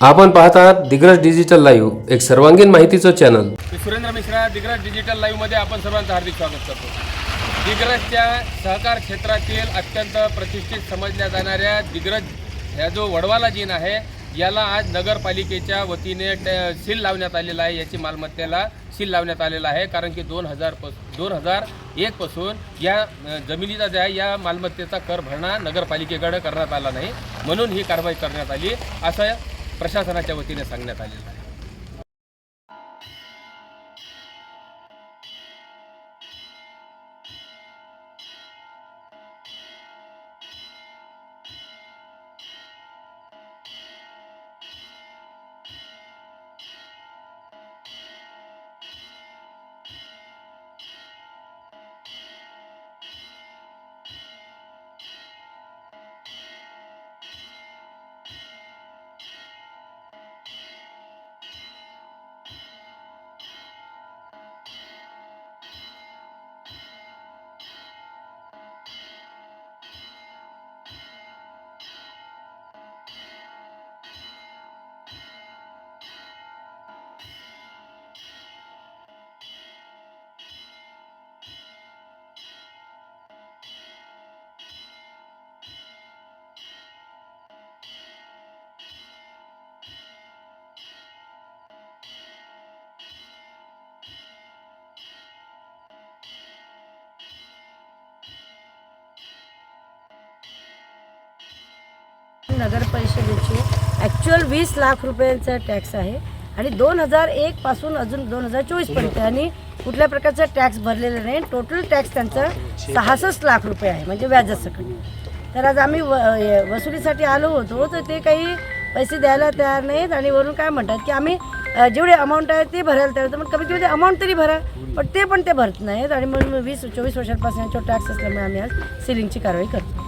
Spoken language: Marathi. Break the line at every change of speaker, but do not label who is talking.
आपण पाहत आहात दिग्रज डिजिटल लाईव्ह एक सर्वांगीण माहितीचं चॅनल
मी सुरेंद्र मिश्रा दिग्रज डिजिटल लाईव्हमध्ये आपण सर्वांचं हार्दिक स्वागत करतो. दिग्रजच्या सहकार क्षेत्रातील अत्यंत प्रतिष्ठित समजल्या जाणाऱ्या दिग्रज ह्या जो वडवाला जिन आहे याला आज नगरपालिकेच्या वतीने सील लावण्यात आलेला आहे. याची मालमत्तेला सील लावण्यात आलेला आहे कारण की दोन हजार प दोन हजार एकपासून या जमिनीचा जो आहे या मालमत्तेचा कर भरणा नगरपालिकेकडे करण्यात आला नाही. म्हणून ही कारवाई करण्यात आली. असं प्रशासनाच्या वतीने सांगण्यात आलेलं आहे.
नगर परिषदेचे ॲक्च्युअल वीस लाख रुपयांचा टॅक्स आहे. आणि दोन हजार एकपासून अजून दोन हजार चोवीसपर्यंत आणि कुठल्या प्रकारचा टॅक्स भरलेला नाही. टोटल टॅक्स त्यांचा सहासष्ट लाख रुपये आहे. म्हणजे व्याजासकट. तर आज आम्ही व वसुलीसाठी आलो होतो. तर ते काही पैसे द्यायला तयार नाहीत. आणि वरून काय म्हणतात की आम्ही जेवढे अमाऊंट आहे ते भरायला तयार होतं. मग कमीत कमी ते अमाऊंट तरी भरा. पण ते पण ते भरत नाहीत. आणि म्हणून वीस चोवीस वर्षांपासून याच्यावर टॅक्स असल्यामुळे आम्ही आज सिलिंगची कारवाई करतो.